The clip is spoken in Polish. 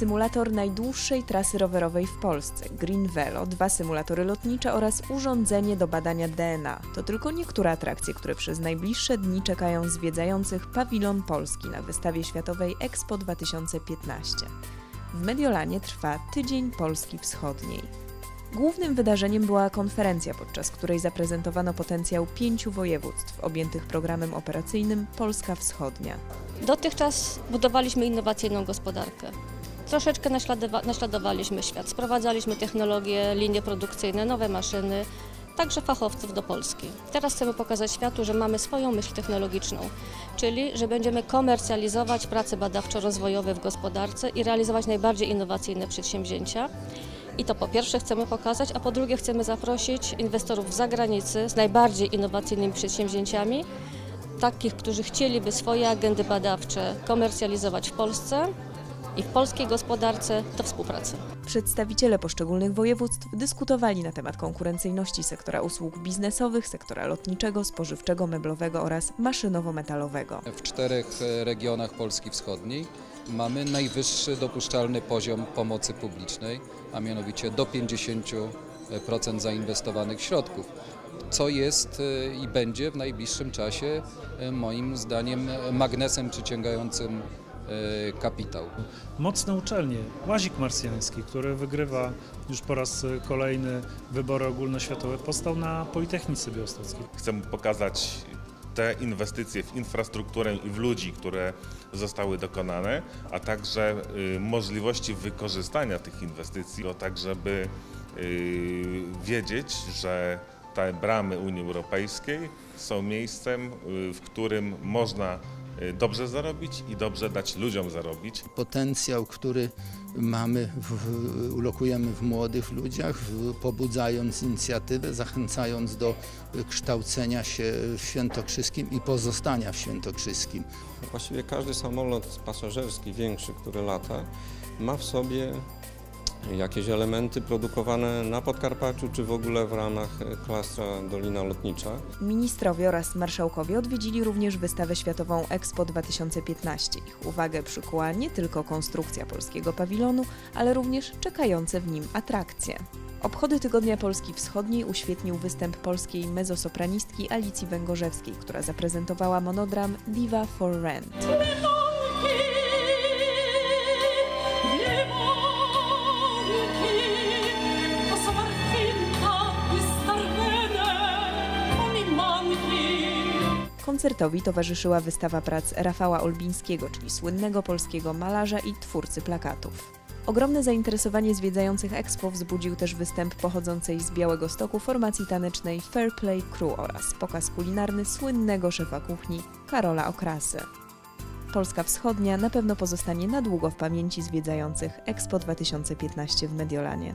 symulator najdłuższej trasy rowerowej w Polsce, Green Velo, dwa symulatory lotnicze oraz urządzenie do badania DNA. To tylko niektóre atrakcje, które przez najbliższe dni czekają zwiedzających pawilon Polski na wystawie światowej Expo 2015. W Mediolanie trwa Tydzień Polski Wschodniej. Głównym wydarzeniem była konferencja, podczas której zaprezentowano potencjał pięciu województw objętych programem operacyjnym Polska Wschodnia. Dotychczas budowaliśmy innowacyjną gospodarkę. Troszeczkę naśladowa- naśladowaliśmy świat. Sprowadzaliśmy technologie, linie produkcyjne, nowe maszyny, także fachowców do Polski. Teraz chcemy pokazać światu, że mamy swoją myśl technologiczną, czyli że będziemy komercjalizować prace badawczo-rozwojowe w gospodarce i realizować najbardziej innowacyjne przedsięwzięcia. I to po pierwsze chcemy pokazać, a po drugie chcemy zaprosić inwestorów z zagranicy z najbardziej innowacyjnymi przedsięwzięciami, takich, którzy chcieliby swoje agendy badawcze komercjalizować w Polsce i w polskiej gospodarce do współpracy. Przedstawiciele poszczególnych województw dyskutowali na temat konkurencyjności sektora usług biznesowych, sektora lotniczego, spożywczego, meblowego oraz maszynowo-metalowego. W czterech e, regionach Polski Wschodniej mamy najwyższy dopuszczalny poziom pomocy publicznej, a mianowicie do 50% zainwestowanych środków, co jest e, i będzie w najbliższym czasie e, moim zdaniem magnesem przyciągającym kapitał. mocne uczelnie. Łazik Marsjański, który wygrywa już po raz kolejny wybory ogólnoświatowe, powstał na Politechnice Białostockiej. Chcemy pokazać te inwestycje w infrastrukturę i w ludzi, które zostały dokonane, a także y, możliwości wykorzystania tych inwestycji, o tak żeby y, wiedzieć, że te bramy Unii Europejskiej są miejscem, y, w którym można dobrze zarobić i dobrze dać ludziom zarobić. potencjał, który mamy, w, w, ulokujemy w młodych ludziach, w, pobudzając inicjatywę, zachęcając do kształcenia się w Świętokrzyskim i pozostania w Świętokrzyskim. Właściwie każdy samolot pasażerski większy, który lata, ma w sobie jakieś elementy produkowane na Podkarpaciu, czy w ogóle w ramach klastra Dolina Lotnicza. Ministrowie oraz marszałkowie odwiedzili również wystawę światową Expo 2015. Ich uwagę przykuła nie tylko konstrukcja polskiego pawilonu, ale również czekające w nim atrakcje. Obchody Tygodnia Polski Wschodniej uświetnił występ polskiej mezzosopranistki Alicji Węgorzewskiej, która zaprezentowała monodram Diva for Rent. Koncertowi towarzyszyła wystawa prac Rafała Olbińskiego, czyli słynnego polskiego malarza i twórcy plakatów. Ogromne zainteresowanie zwiedzających Expo wzbudził też występ pochodzącej z Białego Stoku formacji tanecznej Fair Play Crew oraz pokaz kulinarny słynnego szefa kuchni Karola Okrasy. Polska Wschodnia na pewno pozostanie na długo w pamięci zwiedzających Expo 2015 w Mediolanie.